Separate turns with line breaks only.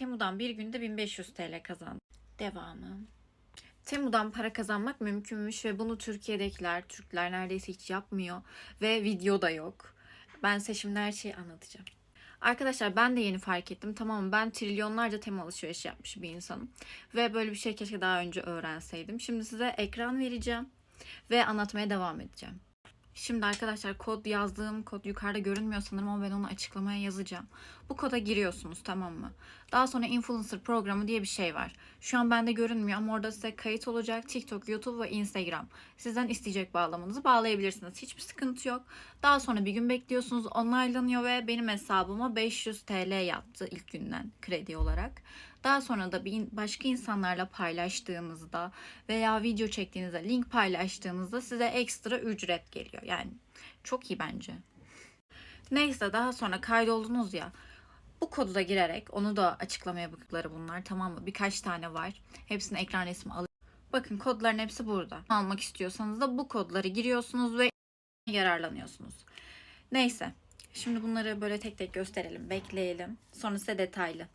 Temu'dan bir günde 1500 TL kazandım. Devamı. Temu'dan para kazanmak mümkünmüş ve bunu Türkiye'dekiler, Türkler neredeyse hiç yapmıyor ve video da yok. Ben size şimdi her şeyi anlatacağım. Arkadaşlar ben de yeni fark ettim. Tamam ben trilyonlarca Temu alışveriş yapmış bir insanım. Ve böyle bir şey keşke daha önce öğrenseydim. Şimdi size ekran vereceğim ve anlatmaya devam edeceğim. Şimdi arkadaşlar kod yazdığım kod yukarıda görünmüyor sanırım ama ben onu açıklamaya yazacağım. Bu koda giriyorsunuz tamam mı? Daha sonra influencer programı diye bir şey var. Şu an bende görünmüyor ama orada size kayıt olacak TikTok, YouTube ve Instagram. Sizden isteyecek bağlamanızı bağlayabilirsiniz. Hiçbir sıkıntı yok. Daha sonra bir gün bekliyorsunuz onaylanıyor ve benim hesabıma 500 TL yattı ilk günden kredi olarak. Daha sonra da bir başka insanlarla paylaştığınızda veya video çektiğinizde, link paylaştığınızda size ekstra ücret geliyor. Yani çok iyi bence. Neyse daha sonra kaydoldunuz ya. Bu kodu da girerek onu da açıklamaya baktıkları bunlar tamam mı? Birkaç tane var. Hepsini ekran resmi alıp Bakın kodların hepsi burada. Almak istiyorsanız da bu kodları giriyorsunuz ve yararlanıyorsunuz. Neyse. Şimdi bunları böyle tek tek gösterelim, bekleyelim. Sonra size detaylı